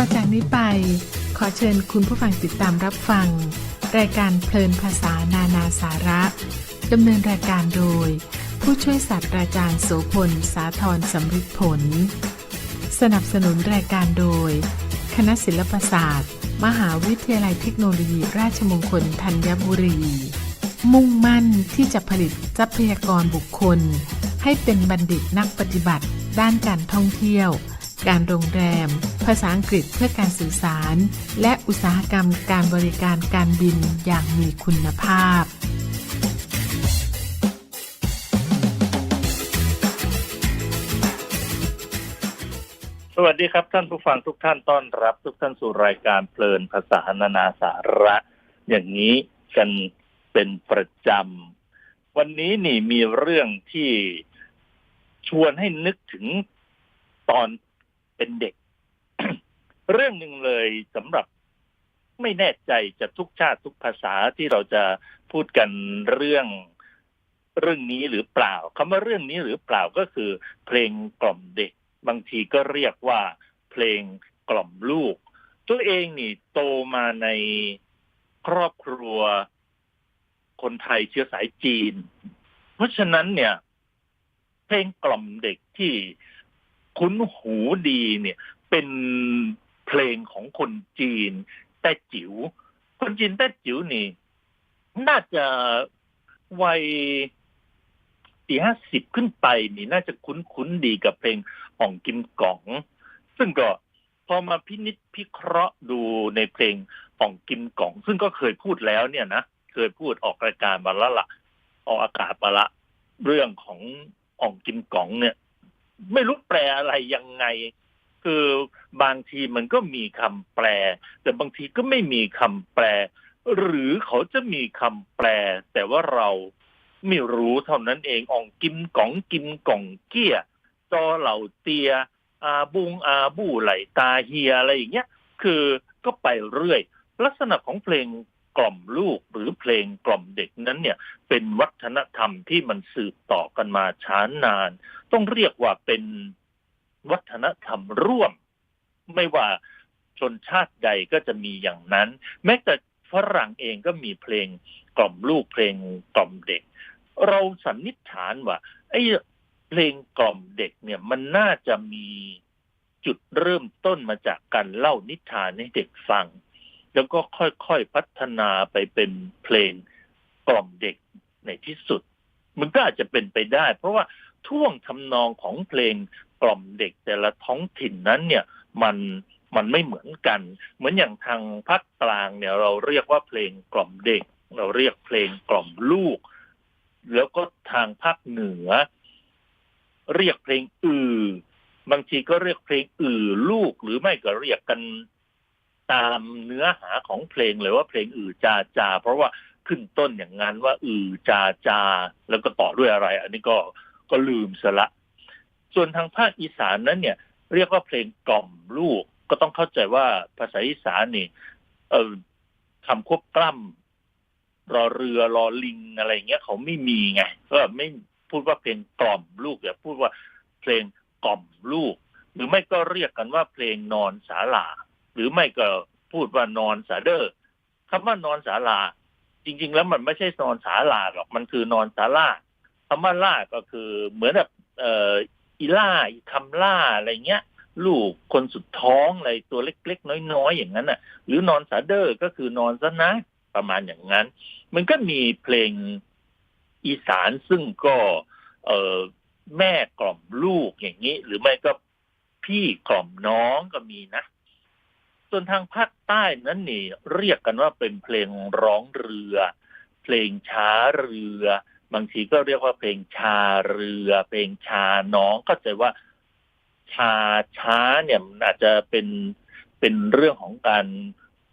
ต่อจากนี้ไป ขอเชิญคุณผู้ฟังติดตามรับฟัง รายการเพลินภาษานานาสาระดำเนินรายการโดย ผู้ช่วยศาสตราจารย์โสพล สาธรสำริดผล สนับสนุนรายการโดย คณะศิลปศาสตร์ มหาวิทยาลัยเทคโนโลยี ราชมงคลธัญบุรี มุ่งมั่นที่จะผลิตทรัพยากรบุคคล ให้เป็นบัณฑิตนักปฏิบัติ ด้านการท่องเที่ยว การโรงแรม ภาษาอังกฤษเพื่อการสื่อสาร และอุตสาหกรรมการบริการการบินอย่างมีคุณภาพสวัสดีครับท่านผู้ฟังทุกท่านต้อนรับ ทุกท่านสู่รายการเพลินภาษานานาสาระ อย่างนี้กันเป็นประจำ วันนี้นี่มีเรื่องที่ชวนให้นึกถึงตอน เป็นเด็ก เรื่องหนึ่งเลยสำหรับไม่แน่ใจจะทุกชาติทุกภาษาที่เราจะพูดกันเรื่องเรื่องนี้หรือเปล่าคำว่าเรื่องนี้หรือเปล่าก็คือ เพลงกล่อมเด็ก บางทีก็เรียกว่า เพลงกล่อมลูก ตัวเองนี่โตมาในครอบครัว คนไทยเชื้อสายจีน เพราะฉะนั้นเนี่ย เพลงกล่อมเด็กที่ คุ้นหูดีเนี่ย เป็นเพลงของคนจีนแต่จิ๋วคนจีนแต่จิ๋วนี่ น่าจะวัยสี่ห้าสิบขึ้นไปนี่น่าจะคุ้นๆดีกับเพลงอ่องกิมก๋อง ซึ่งก็พอมาพินิจพิเคราะห์ดูในเพลงอ่องกิมก๋อง ซึ่งก็เคยพูดแล้วเนี่ยนะเคยพูดออกรายการมาล้วละออกอากาศมาละ เรื่องของอ่องกิมก๋องเนี่ย ไม่รู้แปลอะไรยังไง คือบางทีมันก็มีคำแปล แต่บางทีก็ไม่มีคำแปล หรือเขาจะมีคำแปล แต่ว่าเราไม่รู้เท่านั้นเองอ่องกิมก๋องกิมก๋องเกี้ยจอเหล่าเตีย อาบุงอาบูไหลตาเฮียอะไรอย่างเงี้ยคือก็ไปเรื่อย ลักษณะของเพลง กล่อมลูกหรือเพลงกล่อมเด็กนั้นเนี่ยเป็นวัฒนธรรมที่มันสืบต่อกันมาช้านาน ต้องเรียกว่าเป็นวัฒนธรรมร่วม ไม่ว่าชนชาติใดก็จะมีอย่างนั้น แม้แต่ฝรั่งเองก็มีเพลงกล่อมลูกเพลงกล่อมเด็ก เราสันนิษฐานว่าไอ้เพลงกล่อมเด็กเนี่ยมันน่าจะมีจุดเริ่มต้นมาจากการเล่านิทานให้เด็กฟัง แล้วก็ค่อยๆพัฒนาไปเป็นเพลงกล่อมเด็กในที่สุด มันก็อาจจะเป็นไปได้ เพราะว่าท่วงทำนองของเพลงกล่อมเด็กแต่ละท้องถิ่นนั้นเนี่ยมันมันไม่เหมือนกัน เหมือนอย่างทางภาคกลางเนี่ย เราเรียกว่าเพลงกล่อมเด็ก เราเรียกเพลงกล่อมลูก แล้วก็ทางภาคเหนือ เรียกเพลงอือบางทีก็เรียกเพลงอือลูกหรือไม่ก็เรียกกัน ตามเนื้อหาของเพลงเลยว่าเพลงอือจาจา เพราะว่าขึ้นต้นอย่างนั้นว่า อือจาจา แล้วก็ต่อด้วยอะไร อันนี้ก็ก็ลืมซะละ ส่วนทางภาคอีสานนั้นเนี่ย เรียกว่าเพลงกล่อมลูก ก็ต้องเข้าใจว่าภาษาอีสานนี่ เออคำควบกล้ำรอเรือรอลิงอะไรเงี้ยเขาไม่มีไงก็ไม่พูดว่าเพลงกล่อมลูกอย่าพูดว่าเพลงกล่อมลูก หรือไม่ก็เรียกกันว่าเพลงนอนสาลา หรือไม่ก็พูดว่านอนสาเดอร์คำว่านอนสาลา จริง ๆ แล้วมันไม่ใช่นอนสาลาหรอกมันคือนอนสาลาคำว่าล่าก็คือเหมือนแบบเอ่ออีล่าอีคำล่าอะไรเงี้ย ลูกคนสุดท้องอะไรตัวเล็กๆ น้อยๆอย่างนั้นน่ะ หรือนอนสาเดอร์ก็คือนอนซะนะประมาณอย่างนั้น มันก็มีเพลงอีสานซึ่งก็ เออแม่กล่อมลูกอย่างนี้ หรือไม่ก็พี่กล่อมน้องก็มีนะ ส่วนทางภาคใต้นั้นนี่เรียกกันว่าเป็นเพลงร้องเรือ เพลงช้าเรือ บางทีก็เรียกว่าเพลงชาเรือ เพลงชาน้องก็จะว่าชาช้าเนี่ยมันอาจจะเป็นเป็นเรื่องของการ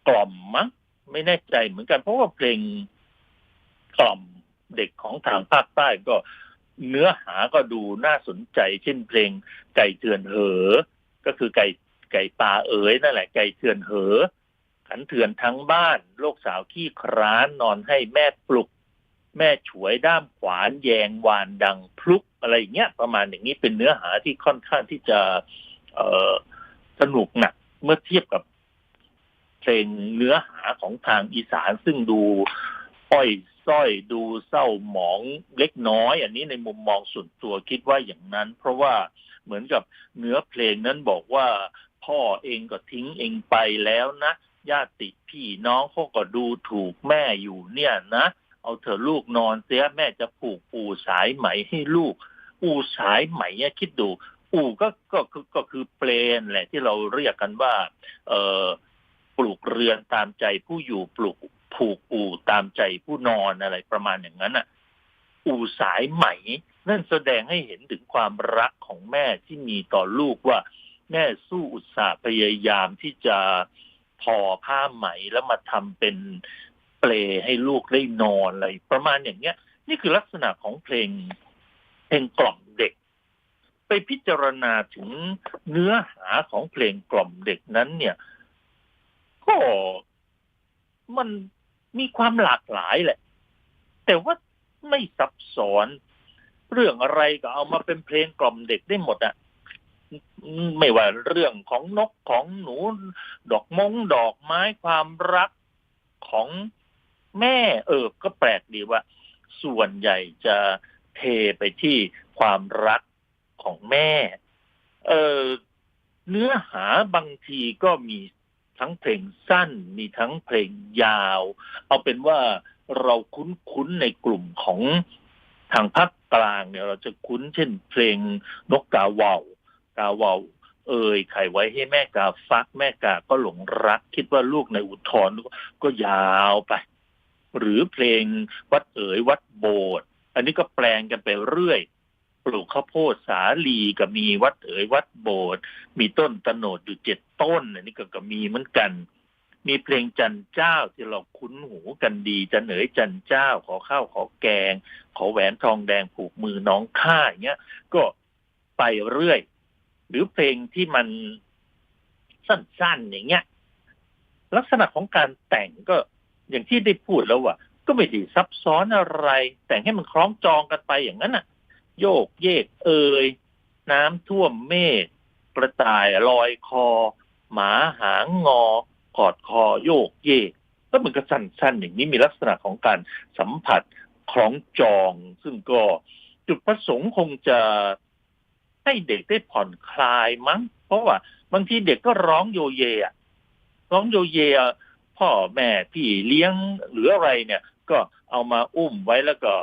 กล่อมมั้งไม่แน่ใจเหมือนกัน เพราะว่าเพลงกล่อมเด็กของทางภาคใต้ก็เนื้อหาก็ดูน่าสนใจ เช่นเพลงไก่เถื่อนเหอ ก็คือไก่ ไก่ป่าเอ๋ยนั่นแหละไก่เถื่อนเหอ ขันเถื่อนทั้งบ้านโลกสาวขี้คร้านนอนให้แม่ปลุก แม่ฉวยด้ามขวานแยงวานดังพลุกอะไรอย่างเงี้ยประมาณอย่างนี้เป็นเนื้อหาที่ค่อนข้างที่จะเออสนุกหนักเมื่อเทียบกับเพลงเนื้อหาของทางอีสานซึ่งดูอ้อยส้อยดูเศร้าหมองเล็กน้อย อันนี้ในมุมมองส่วนตัวคิดว่าอย่างนั้น เพราะว่าเหมือนกับเนื้อเพลงนั้นบอกว่า พ่อเองก็ทิ้งเองไปแล้วนะญาติพี่น้องเขาก็ดูถูกแม่อยู่เนี่ยนะ เอาเถอะลูกนอนเสียแม่จะผูกปูสายไหมให้ลูก ปูสายไหมเนี่ยคิดดูอู่ก็ก็คือก็คือเปลนแหละที่เราเรียกกันว่า เออปลูกเรือนตามใจผู้อยู่ปลูกผูกอู่ตามใจผู้นอนอะไรประมาณอย่างนั้นอะ อู่สายไหม นั่นแสดงให้เห็นถึงความรักของแม่ที่มีต่อลูกว่า แม่สู้อุตสาห์พยายามที่จะทอผ้าไหมแล้วมาทำเป็นเปลให้ลูกได้นอนอะไรประมาณอย่างเงี้ย นี่คือลักษณะของเพลงเพลงกล่อมเด็ก ไปพิจารณาถึงเนื้อหาของเพลงกล่อมเด็กนั้น เนี่ย ก็มันมีความหลากหลายแหละ แต่ว่าไม่ซับซ้อน เรื่องอะไรก็เอามาเป็นเพลงกล่อมเด็กได้หมดอะ ไม่ว่าเรื่องของนกของหนู ดอกมงดอกไม้ความรักของแม่ เออ ก็แปลกดีว่า ส่วนใหญ่จะเทไปที่ความรักของแม่ เออเนื้อหาบางทีก็มีทั้งเพลงสั้น มีทั้งเพลงยาว เอาเป็นว่าเราคุ้นๆในกลุ่มของทางภาคกลางเนี่ย เราจะคุ้นเช่นเพลงนกกาเวา กาวาเอ่ยไขไว้ให้แม่กาฟัก แม่กาก็หลงรัก คิดว่าลูกในอุทธรก็ยาวไป หรือเพลงวัดเอ๋ยวัดโบสถ์อันนี้ก็แปลงกันไปเรื่อย ปลูกข้าวโพดสาลีก็มีวัดเอ๋ยวัดโบสถ์มีต้นตโนดอยู่เจ็ดต้นอันนี้ก็ก็มีเหมือนกัน มีเพลงจันเจ้าที่เราคุ้นหูกันดีจันเอ๋ยจันเจ้า ขอข้าวขอแกง ขอแหวนทองแดงผูกมือน้องข้าอย่างเงี้ยก็ไปเรื่อย หรือเพลงที่มันสั้นๆอย่างเงี้ย ลักษณะของการแต่งก็อย่างที่ได้พูดแล้วว่า ก็ไม่ได้ซับซ้อนอะไร แต่งให้มันคล้องจองกันไปอย่างนั้นน่ะ โยกเยกเอ่ยน้ำท่วมเมฆกระต่ายลอยคอ หมาหางงอกอดคอโยกเยกก็เหมือนกับสั้นๆ อย่างนี้มีลักษณะของการสัมผัสคล้องจอง ซึ่งก็จุดประสงค์คงจะ ให้เด็กได้ผ่อนคลายมั้ง เพราะว่าบางทีเด็กก็ร้องโยเยอะร้องโยเยอะพ่อแม่พี่เลี้ยงหรืออะไรเนี่ย ก็เอามาอุ้มไว้แล้วก็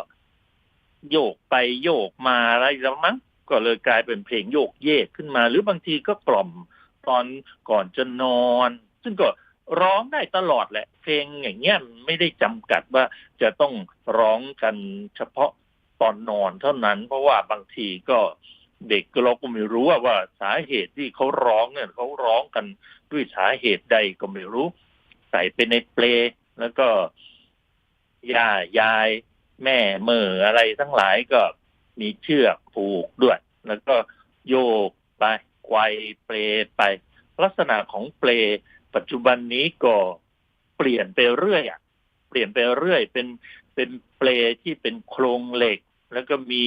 โยกไปโยกมาอะไรล้วมั้งก็เลยกลายเป็นเพลงโยกเยกขึ้นมา หรือบางทีก็กล่อมตอนก่อนจะนอน ซึ่งก็ร้องได้ตลอดแหละ เพลงอย่างเงี้ยไม่ได้จำกัดว่าจะต้องร้องกันเฉพาะตอนนอนเท่านั้น เพราะว่าบางทีก็ เด็กเราก็ไม่รู้ว่าว่าสาเหตุที่เขาร้องเนี่ยเขาร้องกันด้วยสาเหตุใดก็ไม่รู้ ใส่ไปในเปลแล้วก็ย่ายาย แม่เมื่ออะไรทั้งหลายก็มีเชือกผูกด้วย แล้วก็โยกไปไกวเปลไป ลักษณะของเปลปัจจุบันนี้ก็เปลี่ยนไปเรื่อยอะเปลี่ยนไปเรื่อย เป็นเป็นเปลที่เป็นโครงเหล็ก แล้วก็มี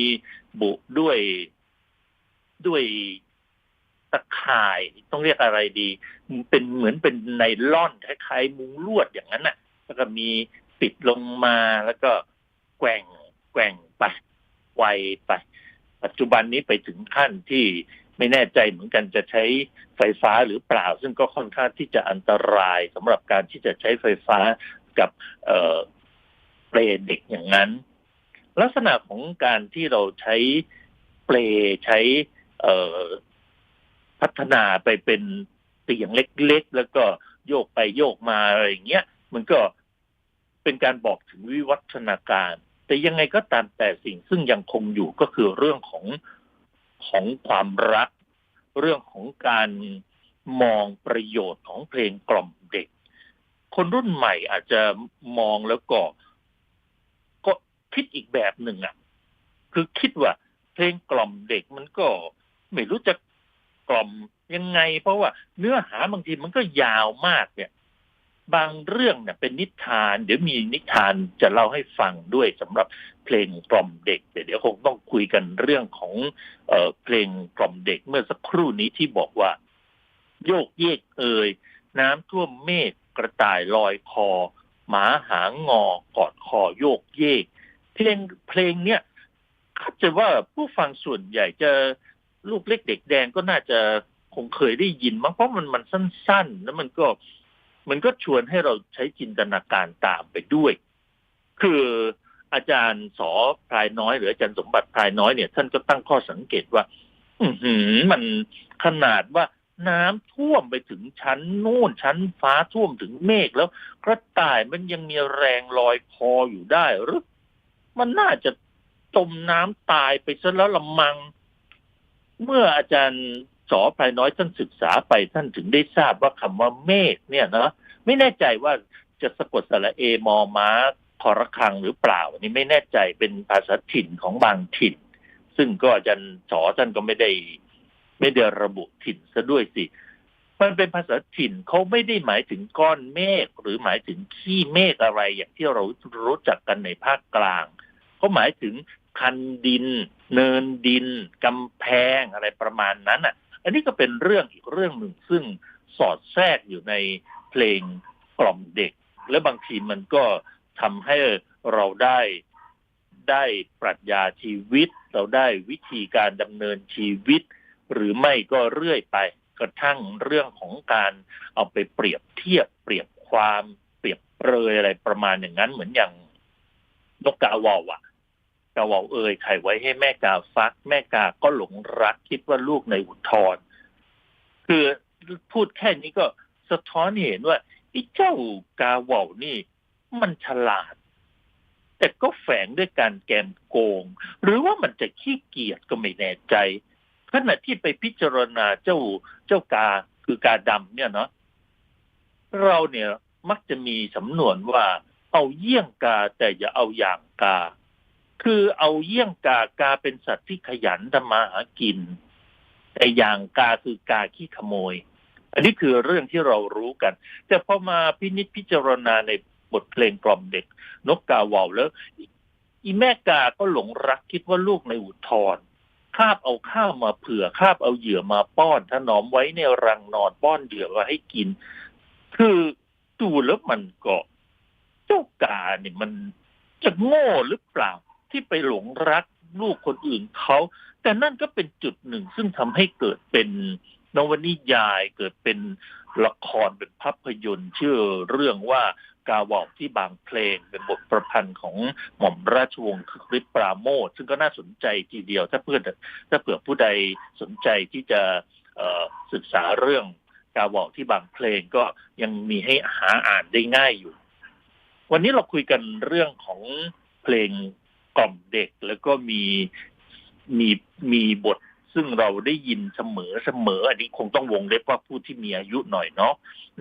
บุด้วย ด้วยตะข่ายต้องเรียกอะไรดี เป็นเหมือนเป็นไนล่อนคล้ายๆมุงลวดอย่างนั้นน่ะ แล้วก็มีปิดลงมาแล้วก็แกว่งแกว่งไปไวไป ปัจจุบันนี้ไปถึงขั้นที่ไม่แน่ใจเหมือนกันจะใช้ไฟฟ้าหรือเปล่า ซึ่งก็ค่อนข้างที่จะอันตรายสำหรับการที่จะใช้ไฟฟ้ากับเอ่อเปลเด็กอย่างนั้น ลักษณะของการที่เราใช้เปลใช้ เออพัฒนาไปเป็นเตียงเล็กๆ แล้วก็โยกไปโยกมาอะไรอย่างเงี้ยมันก็เป็นการบอกถึงวิวัฒนาการ แต่ยังไงก็ตามแต่สิ่งซึ่งยังคงอยู่ก็คือเรื่องของของความรัก เรื่องของการมองประโยชน์ของเพลงกล่อมเด็ก คนรุ่นใหม่อาจจะมองแล้วก็ ก็คิดอีกแบบหนึ่งอะ คือคิดว่าเพลงกล่อมเด็กมันก็ ไม่รู้จะกล่อมยังไง เพราะว่าเนื้อหาบางทีมันก็ยาวมากเนี่ย บางเรื่องเนี่ยเป็นนิทาน เดี๋ยวมีนิทานจะเล่าให้ฟังด้วยสำหรับเพลงกล่อมเด็กแต่เดี๋ยวคงต้องคุยกันเรื่องของเออเพลงกล่อมเด็กเมื่อสักครู่นี้ที่บอกว่า โยกเยกเอ่ยน้ำท่วมเมฆกระต่ายลอยคอ หมาหางงอกอดคอโยกเยก เพลงเพลงเนี้ยเข้าใจว่าผู้ฟังส่วนใหญ่จะ ลูกเล็กเด็กแดงก็น่าจะคงเคยได้ยินมั้งเพราะมันมันสั้น ๆ แล้วมันก็มันก็ชวนให้เราใช้จินตนาการตามไปด้วย คืออาจารย์สอพลายน้อย หรืออาจารย์สมบัติพลายน้อยเนี่ย ท่านก็ตั้งข้อสังเกตว่า อืมันขนาดว่าน้ำท่วมไปถึงชั้นนู่นชั้นฟ้าท่วมถึงเมฆแล้วกระต่ายมันยังมีแรงลอยคออยู่ได้หรือมันน่าจะจมน้ำตายไปซะแล้วละมัง เมื่ออาจารย์สอพลายน้อยท่านศึกษาไปท่านถึงได้ทราบว่าคำว่าเมฆเนี่ยเนาะไม่แน่ใจว่าจะสะกดสระเอมอม้าทอระคังหรือเปล่านนี้ไม่แน่ใจเป็นภาษาถิ่นของบางถิ่น ซึ่งก็อาจารย์สอท่านก็ไม่ได้ ไม่ได้ระบุถิ่นซะด้วยสิมันเป็นภาษาถิ่นเขาไม่ได้หมายถึงก้อนเมฆหรือหมายถึงขี้เมฆอะไรอย่างที่เรารู้จักกันในภาคกลางเขาหมายถึง คันดิน เนินดินกำแพงอะไรประมาณนั้นอะ อันนี้ก็เป็นเรื่องอีกเรื่องหนึ่งซึ่งสอดแทรกอยู่ในเพลงกล่อมเด็ก และบางทีมันก็ทำให้เราได้ได้ปรัชญาชีวิต เราได้วิธีการดำเนินชีวิต หรือไม่ก็เรื่อยไปกระทั่งเรื่องของการเอาไปเปรียบเทียบเปรียบความเปรียบเปรยอะไรประมาณอย่างนั้นเหมือนอย่างนกกาวาวอะ กาวาเอ่ยไข่ไว้ให้แม่กาฟัก แม่กาก็หลงรักคิดว่าลูกในอุทธรคือพูดแค่นี้ก็สะท้อนเห็นว่าไอ้เจ้ากาวานี่ มันฉลาด แต่ก็แฝงด้วยการแกมโกง หรือว่ามันจะขี้เกียจก็ไม่แน่ใจขณะที่ไปพิจารณาเจ้าเจ้ากาคือกาดำเนี่ยเนาะเราเนี่ยมักจะมีสำนวนว่าเอาเยี่ยงกาแต่อย่าเอาอย่างกา คือเอาเยี่ยงกากาเป็นสัตว์ที่ขยันทำมาหากิน แต่อย่างกาคือกาขี้ขโมย อันนี้คือเรื่องที่เรารู้กัน แต่พอมาพินิจพิจารณาในบทเพลงกล่อมเด็ก นกกาวาวแล้ว อีแม่กาก็หลงรักคิดว่าลูกในอุทธรคาบเอาข้าวมาเผื่อคาบเอาเหยื่อมาป้อนถนอมไว้ในรังนอนป้อนเหยื่อมาให้กิน คือดูแล้วมันก็ เจ้ากาเนี่ยมันจะโง่หรือเปล่า ที่ไปหลงรักลูกคนอื่นเขาแต่นั่นก็เป็นจุดหนึ่งซึ่งทำให้เกิดเป็นนวนิยายเกิดเป็นละครเป็นภาพยนตร์ชื่อเรื่องว่ากาวอกที่บางเพลงเป็นบทประพันธ์ของหม่อมราชวงศ์คึกฤทธิ์ปราโมทซึ่งก็น่าสนใจทีเดียว ถ้าเพื่อนถ้าเผื่อผู้ใดสนใจที่จะศึกษาเรื่องกาวอกที่บางเพลงก็ยังมีให้หาอ่านได้ง่ายอยู่ วันนี้เราคุยกันเรื่องของเพลง กล่อมเด็กแล้วก็มีมีมีบทซึ่งเราได้ยินเสมอเสมอ อันนี้คงต้องวงเล็บว่าผู้ที่มีอายุหน่อยเนาะ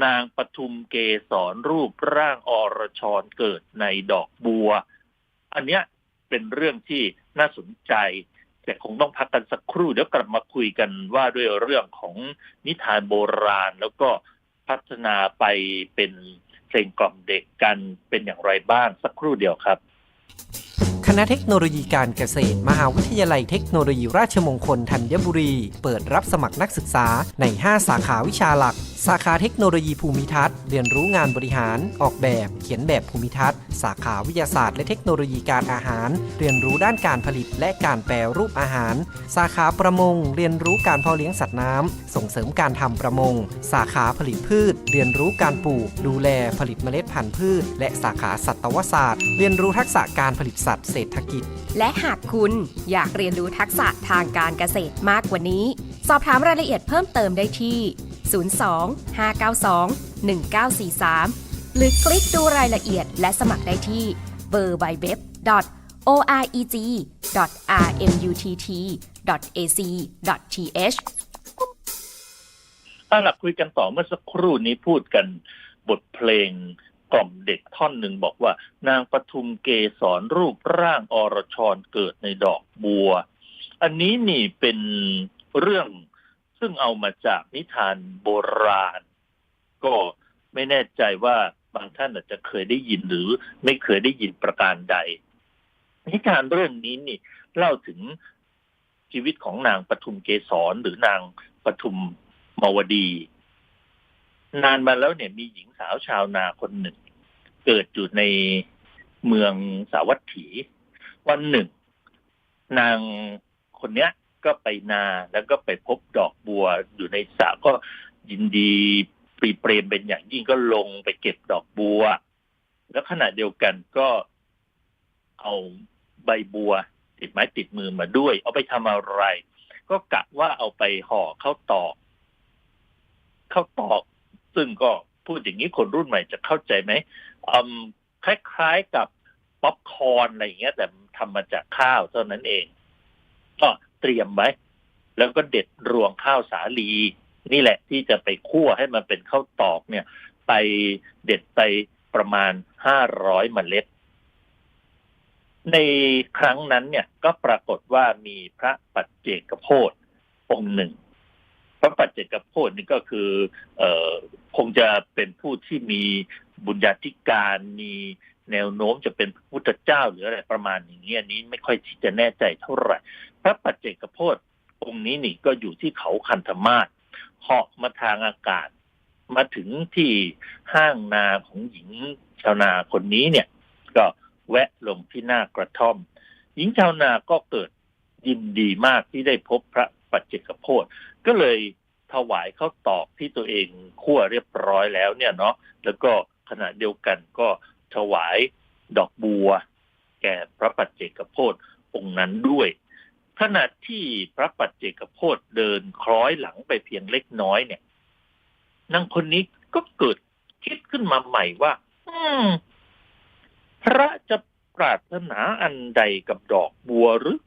นางปทุมเกสรรูปร่างอรชรเกิดในดอกบัว อันเนี้ยเป็นเรื่องที่น่าสนใจ แต่คงต้องพักกันสักครู่เดี๋ยวกลับมาคุยกันว่าด้วยเรื่องของนิทานโบราณ แล้วก็พัฒนาไปเป็นเพลงกล่อมเด็กกันเป็นอย่างไรบ้างสักครู่เดียวครับ ณะเทคโนโลยีการเกษตร มหาวิทยาลัยเทคโนโลยีราชมงคลธัญบุรี เปิดรับสมัครนักศึกษาใน 5 สาขาวิชาหลัก สาขาเทคโนโลยีภูมิทัศน์เรียนรู้งานบริหาร ออกแบบ เขียนแบบภูมิทัศน์ สาขาวิทยาศาสตร์และเทคโนโลยีการอาหาร เรียนรู้ด้านการผลิตและการแปรรูปอาหาร สาขาประมง เรียนรู้การเพาะเลี้ยงสัตว์น้ำส่งเสริมการทำประมง สาขาผลิตพืช เรียนรู้การปลูก ดูแลผลิตเมล็ดพันธุ์พืช และสาขาสัตวศาสตร์ เรียนรู้ทักษะการผลิตสัตว์เศรษฐกิจ และหากคุณอยากเรียนรู้ทักษะทางการเกษตรมากกว่านี้ สอบถามรายละเอียดเพิ่มเติมได้ที่ 02 592 1943 หรือคลิกดูรายละเอียดและสมัครได้ที่ www.oreg.rmutt.ac.th ถ้าหลักคุยกันต่อเมื่อสักครู่นี้พูดกันบทเพลงกล่อมเด็กท่อนหนึ่งบอกว่า นางปทุมเกสรรูปร่างอรชรเกิดในดอกบัว อันนี้นี่เป็นเรื่อง ซึ่งเอามาจากนิทานโบราณ ก็ไม่แน่ใจว่าบางท่านอาจจะเคยได้ยินหรือไม่เคยได้ยินประการใด นิทานเรื่องนี้นี่ เล่าถึงชีวิตของนางปทุมเกสรหรือนางปทุมมวดี นานมาแล้วเนี่ยมีหญิงสาวชาวนาคนหนึ่ง เกิดอยู่ในเมืองสาวัตถี วันหนึ่ง นางคนเนี้ย ก็ไปนาแล้วก็ไปพบดอกบัวอยู่ในสระก็ยินดีปรีเปรมเป็นอย่างยิ่งก็ลงไปเก็บดอกบัว แล้วขณะเดียวกันก็เอาใบบัว ติดไม้ติดมือมาด้วย เอาไปทำอะไร ก็กะว่าเอาไปห่อข้าวตอกข้าวตอก ซึ่งก็พูดอย่างนี้คนรุ่นใหม่จะเข้าใจไหมคล้ายๆกับป๊อปคอร์นอะไรอย่างเงี้ย แต่ทำมาจากข้าวเท่านั้นเอง ก็ เตรียมไว้แล้วก็เด็ดรวงข้าวสาลี นี่แหละที่จะไปคั่วให้มันเป็นข้าวตอกเนี่ย ไปเด็ดไปประมาณห้าร้อยเมล็ด ในครั้งนั้นเนี่ยก็ปรากฏว่ามีพระปัจเจกโพธองค์หนึ่ง พระปัจเจกโพธนี่ก็คือเอ่อคงจะเป็นผู้ที่มีบุญญาธิการมีแนวโน้มจะเป็นพระพุทธเจ้าหรืออะไรประมาณอย่างนี้อันนี้ไม่ค่อยที่จะแน่ใจเท่าไหร่ พระปัจเจกโพธองค์นี้นี่ก็อยู่ที่เขาคันธมาศเหาะมาทางอากาศ มาถึงที่ห้างนาของหญิงชาวนาคนนี้เนี่ย ก็แวะลงที่หน้ากระท่อม หญิงชาวนาก็เกิดยินดีมากที่ได้พบพระปัจเจกโพธก็เลยถวายข้าวตอกที่ตัวเองคั่วเรียบร้อยแล้วเนี่ยเนาะแล้วก็ขณะเดียวกันก็ถวายดอกบัว แก่พระปัจเจกโพธองค์นั้นด้วย ขณะที่พระปัจเจกโพธเดินคล้อยหลังไปเพียงเล็กน้อยเนี่ยนางคนนี้ก็เกิดคิดขึ้นมาใหม่ว่า อืม พระจะปรารถนาอันใดกับดอกบัวหรือ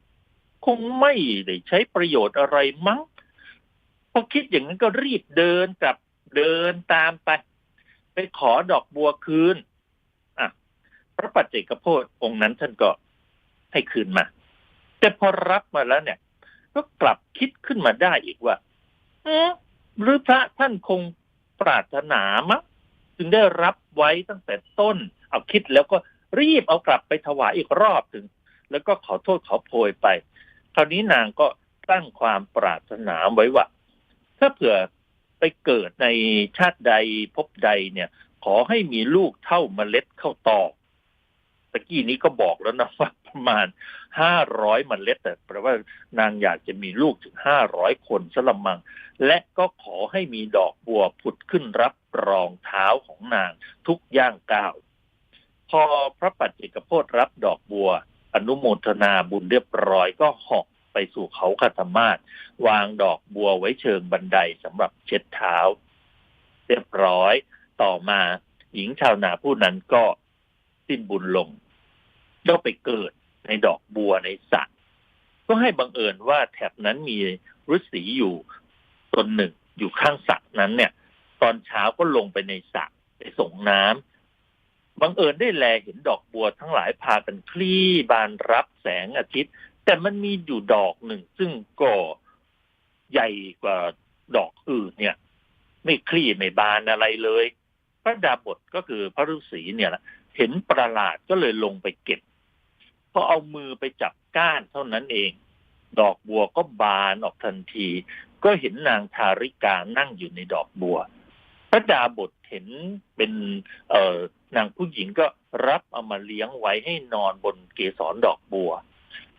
คงไม่ได้ใช้ประโยชน์อะไรมั้งพอคิดอย่างนั้นก็รีบเดินกลับเดินตามไป ไปขอดอกบัวคืน อะ พระปัจเจกโพธองค์นั้นท่านก็ให้คืนมา แต่พอรับมาแล้วเนี่ย ก็กลับคิดขึ้นมาได้อีกว่า เอ๊ะหรือพระท่านคงปรารถนามั้งจึงได้รับไว้ตั้งแต่ต้น เอาคิดแล้วก็รีบเอากลับไปถวายอีกรอบถึง แล้วก็ขอโทษขอโพยไป คราวนี้นางก็ตั้งความปรารถนาไว้ว่า ถ้าเผื่อไปเกิดในชาติใดพบใดเนี่ย ขอให้มีลูกเท่าเมล็ดข้าวตอกตะกี้นี้ก็บอกแล้วนะว่าประมาณ ห้าร้อยเมล็ดแต่แปลว่านางอยากจะมีลูกถึงห้าร้อยคนสละมัง และก็ขอให้มีดอกบัวผุดขึ้นรับรองเท้าของนางทุกย่างก้าว พอพระปัจเจกโพธรับดอกบัว อนุโมทนาบุญเรียบร้อยก็หาะไปสู่เขาคาธมาศวางดอกบัวไว้เชิงบันไดสำหรับเช็ดเท้า เรียบร้อยต่อมาหญิงชาวนาผู้นั้นก็สิ้นบุญลงก็ไปเกิด ในดอกบัวในสระก็ให้บังเอิญว่าแถบนั้นมีฤาษีอยู่ตนหนึ่งอยู่ข้างสระนั้นเนี่ย ตอนเช้าก็ลงไปในสระไปส่งน้ำบังเอิญได้แลเห็นดอกบัวทั้งหลายพากันคลี่บานรับแสงอาทิตย์ แต่มันมีอยู่ดอกหนึ่ง ซึ่งก็ใหญ่กว่าดอกอื่นเนี่ย ไม่คลี่ไม่บานอะไรเลย พระดาบทก็คือพระฤาษีเนี่ยแหละเห็นประหลาดก็เลยลงไปเก็บ อเอามือไปจับก้านเท่านั้นเอง ดอกบัวก็บานออกทันที ก็เห็นนางทาริกานั่งอยู่ในดอกบัว พระดาบทเห็นเป็นเอ่อนางผู้หญิงก็รับเอามาเลี้ยงไว้ให้นอนบนเกสรดอกบัว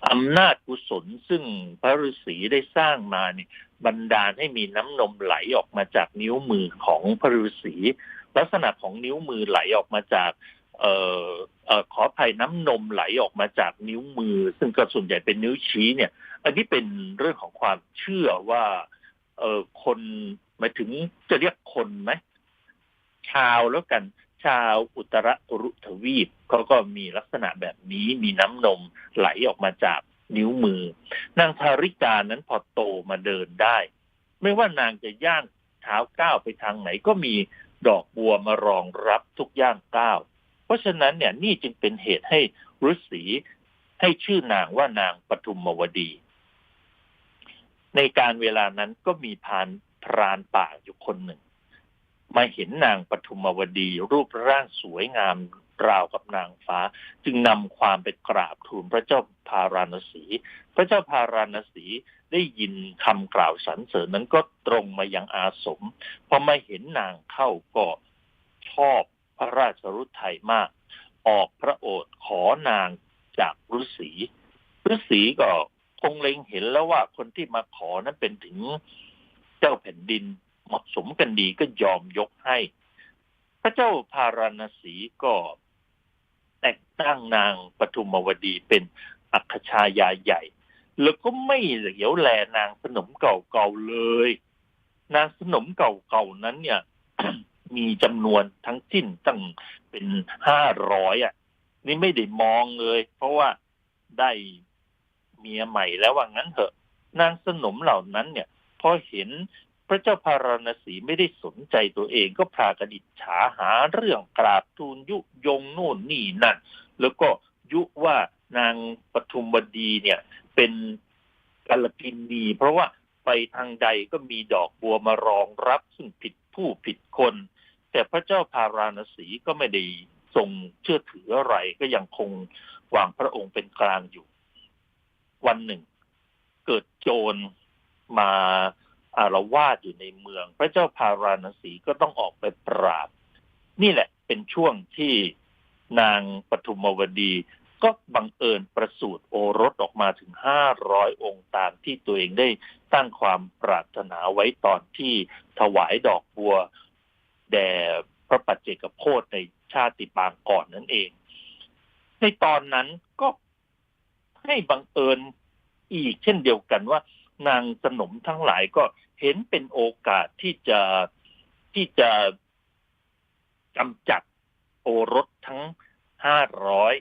อำนาจกุศลซึ่งพระฤาษีได้สร้างมาเนี่ยบันดาลให้มีน้ำนมไหลออกมาจากนิ้วมือของพระฤาษีลักษณะของนิ้วมือไหลออกมาจาก เอ่อเอ่อขอภัยน้ำนมไหลออกมาจากนิ้วมือ ซึ่งก็ส่วนใหญ่เป็นนิ้วชี้เนี่ย อันนี้เป็นเรื่องของความเชื่อว่า เออคนหมายถึงจะเรียกคนไหมชาวแล้วกันชาวอุตรรุทวีปเขาก็มีลักษณะแบบนี้มีน้ำนมไหลออกมาจากนิ้วมือนางทาริกานั้นพอโตมาเดินได้ ไม่ว่านางจะย่างเท้าก้าวไปทางไหนก็มีดอกบัวมารองรับทุกย่างก้าว เพราะฉะนั้นเนี่ยนี่จึงเป็นเหตุให้ฤาษีให้ชื่อนางว่านางปทุมวดี ในการเวลานั้นก็มีพานพรานป่าอยู่คนหนึ่ง มาเห็นนางปทุมวดี รูปร่างสวยงามราวกับนางฟ้า จึงนำความไปกราบทูลพระเจ้าพาราณสี พระเจ้าพาราณสีได้ยินคำกล่าวสรรเสริญนั้นก็ตรงมายังอาสมพอมาเห็นนางเข้าก็ชอบ พระราชรุทัยมาก ออกพระโอษฐ์ขอนางจากฤาษีฤาษีก็คงเล็งเห็นแล้วว่าคนที่มาขอนั้นเป็นถึงเจ้าแผ่นดินเหมาะสมกันดีก็ยอมยกให้ พระเจ้าพาราณสีก็แต่งตั้งนางปทุมวดีเป็นอัคชายาใหญ่ แล้วก็ไม่เหลียวแลนางสนมเก่าๆเลย นางสนมเก่าๆนั้นเนี่ย มีจำนวนทั้งสิ้นตั้งเป็นห้าร้อยอะ นี่ไม่ได้มองเลย เพราะว่าได้เมียใหม่แล้วว่างั้นเถอะ นางสนมเหล่านั้นเนี่ยพอเห็นพระเจ้าพาราณสีไม่ได้สนใจตัวเองก็พากันอิจฉาหาเรื่องกราบทูลยุยงโน่นนี่นั่น แล้วก็ยุว่านางปทุมวดีเนี่ยเป็นกัลกินีเพราะว่าไปทางใดก็มีดอกบัวมารองรับ ซึ่งผิดผู้ผิดคน แต่พระเจ้าพาราณสีก็ไม่ได้ทรงเชื่อถืออะไรก็ยังคงวางพระองค์เป็นกลางอยู่ วันหนึ่ง เกิดโจรมาอารวาสอยู่ในเมือง พระเจ้าพาราณสีก็ต้องออกไปปราบ นี่แหละเป็นช่วงที่นางปทุมวดีก็บังเอิญประสูติโอรสออกมาถึงห้าร้อยองค์ตามที่ตัวเองได้ตั้งความปรารถนาไว้ตอนที่ถวายดอกบัว แด่พระปัจเจกโพธในชาติปางก่อนนั่นเอง ในตอนนั้นก็ให้บังเอิญอีกเช่นเดียวกันว่า นางสนมทั้งหลายก็เห็นเป็นโอกาสที่จะที่จะกำจัดโอรสทั้งห้าร้อย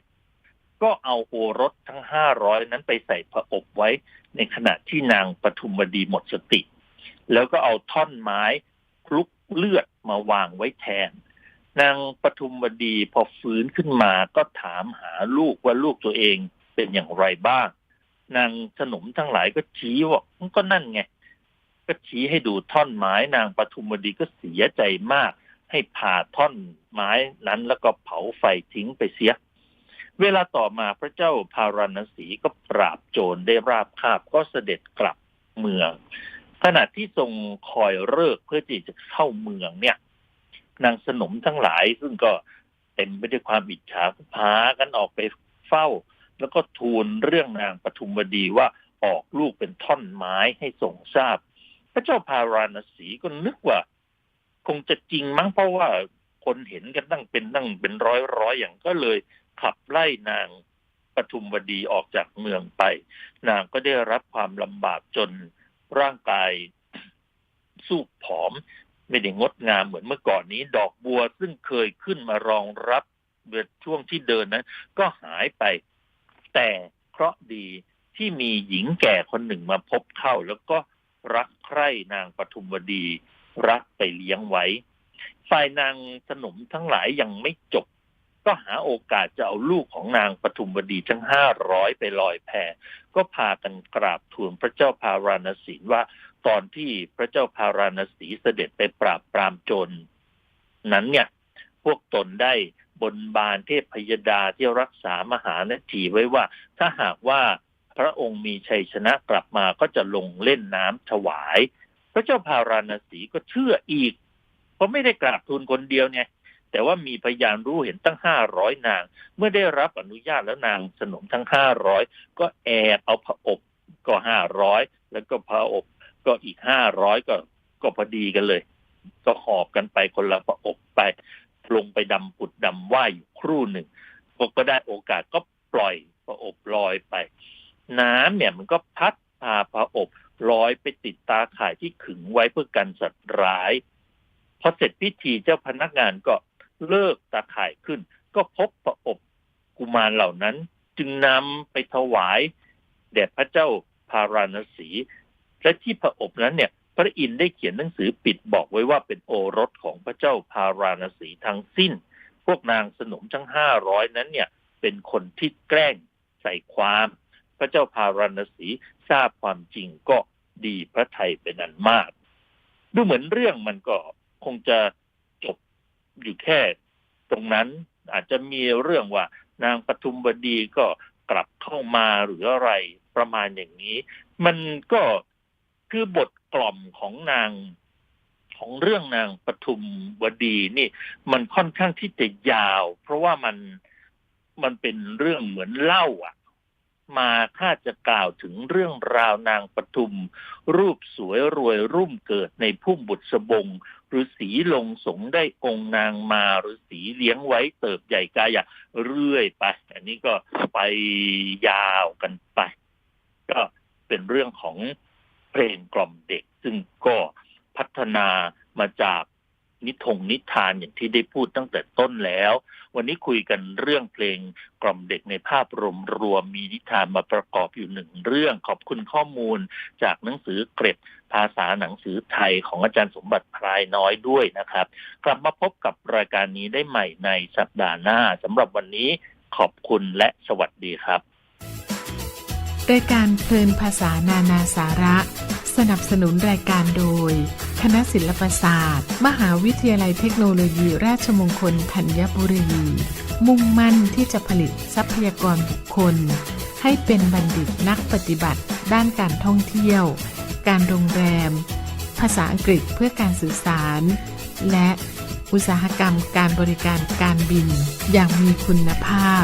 ก็เอาโอรสทั้งห้าร้อยนั้นไปใส่ผอบไว้ ในขณะที่นางปทุมวดีหมดสติ แล้วก็เอาท่อนไม้คลุก เลือดมาวางไว้แทน นางปทุมวดีพอฟื้นขึ้นมาก็ถามหาลูกว่าลูกตัวเองเป็นอย่างไรบ้าง นางสนมทั้งหลายก็ชี้ว่าก็นั่นไง ก็ชี้ให้ดูท่อนไม้นางปทุมวดีก็เสียใจมาก ให้ผ่าท่อนไม้นั้นแล้วก็เผาไฟทิ้งไปเสียเวลาต่อมาพระเจ้าพาราณสีก็ปราบโจรได้ราบคาบก็เสด็จกลับเมือง ขณะที่ทรงคอยเลิกเพื่อที่จะเข้าเมืองเนี่ย นางสนมทั้งหลายซึ่งก็เต็มไปด้วยความอิจฉาพากันออกไปเฝ้า แล้วก็ทูลเรื่องนางปทุมวดีว่าออกลูกเป็นท่อนไม้ให้ทรงทราบ พระเจ้าพาราณสีก็นึกว่า คงจะจริงมั้งเพราะว่าคนเห็นกันตั้งเป็นตั้งเป็นร้อยร้อยอย่างก็เลยขับไล่นางปทุมวดีออกจากเมืองไป นางก็ได้รับความลำบากจน ร่างกายสู้ผอม ไม่ได้งดงามเหมือนเมื่อก่อนนี้ ดอกบัวซึ่งเคยขึ้นมารองรับเมื่อช่วงที่เดินนั้น ก็หายไป แต่เคราะดีที่มีหญิงแก่คนหนึ่งมาพบเข้า แล้วก็รักใคร่นางปทุมวดี รักไปเลี้ยงไว้ ฝ่ายนางสนมทั้งหลายยังไม่จบ ก็หาโอกาสจะเอาลูกของนางปทุมวดีทั้งห้าร้อยไปลอยแพก็พากันกราบทูลพระเจ้าพาราณสีว่าตอนที่พระเจ้าพาราณสีเสด็จไปปราบปรามโจรนั้นเนี่ยพวกตนได้บนบานเทพพยดาที่รักษามหานาทีไว้ว่า ถ้าหากว่าพระองค์มีชัยชนะกลับมาก็จะลงเล่นน้ำถวาย พระเจ้าพาราณสีก็เชื่ออีก เพราะไม่ได้กราบทูลคนเดียวไง แต่ว่ามีพยานรู้เห็นตั้งห้าร้อยนาง เมื่อได้รับอนุญาตแล้วนางสนมทั้งห้าร้อยก็แอบเอาผอบก็ห้าร้อยแล้วก็ผอบก็อีกห้าร้อยก็ก็พอดีกันเลย ก็หอบกันไปคนละผอบไป ลงไปดำปุดดำว่ายอยู่ครู่หนึ่งก็ก็ได้โอกาสก็ปล่อยผอบลอยไป น้ำเนี่ยมันก็พัดพาผอบลอยไปติดตาข่ายที่ขึงไว้เพื่อกันสัตว์ร้ายพอเสร็จพิธีเจ้าพนักงานก็ เลิกตาข่ายขึ้น ก็พบประอบกุมารเหล่านั้น จึงนำไปถวายแด่พระเจ้าพาราณสีและที่พระอบนั้นเนี่ย พระอินทร์ได้เขียนหนังสือปิดบอกไว้ว่าเป็นโอรสของพระเจ้าพาราณสีทั้งสิ้น พวกนางสนมทั้งห้าร้อยนั้นเนี่ย เป็นคนที่แกล้งใส่ความ พระเจ้าพาราณสีทราบความจริงก็ดีพระไทยเป็นอันมาก ดูเหมือนเรื่องมันก็คงจะ อยู่แค่ตรงนั้นอาจจะมีเรื่องว่านางปทุมวดีก็กลับเข้ามาหรืออะไรประมาณอย่างนี้ มันก็คือบทกล่อมของนางของเรื่องนางปทุมวดีนี่ มันค่อนข้างที่จะยาว เพราะว่ามันมันเป็นเรื่องเหมือนเล่าอะ มาถ้าจะกล่าวถึงเรื่องราวนางปทุม รูปสวยรวยรุ่มเกิดในพุ่มบุตรสบง ฤาษีลงสงได้องค์นางมาฤาษีเลี้ยงไว้เติบใหญ่กายเรื่อยไป อันนี้ก็ไปยาวกันไป ก็เป็นเรื่องของเพลงกล่อมเด็ก ซึ่งก็พัฒนามาจาก นิทงนิทานอย่างที่ได้พูดตั้งแต่ต้นแล้ว วันนี้คุยกันเรื่องเพลงกล่อมเด็กในภาพรวมรวมมีนิทานมาประกอบอยู่หนึ่งเรื่อง ขอบคุณข้อมูลจากหนังสือเกร็ดภาษาหนังสือไทยของอาจารย์สมบัติพรายน้อยด้วยนะครับ กลับมาพบกับรายการนี้ได้ใหม่ในสัปดาห์หน้าสำหรับวันนี้ขอบคุณและสวัสดีครับรายการเพลินภาษานานาสาระ สนับสนุนรายการโดย คณะศิลปศาสตร์ มหาวิทยาลัยเทคโนโลยีราชมงคลธัญบุรี มุ่งมั่นที่จะผลิตทรัพยากรบุคคล ให้เป็นบัณฑิตนักปฏิบัติ ด้านการท่องเที่ยว การโรงแรม ภาษาอังกฤษเพื่อการสื่อสาร และอุตสาหกรรมการบริการการบินอย่างมีคุณภาพ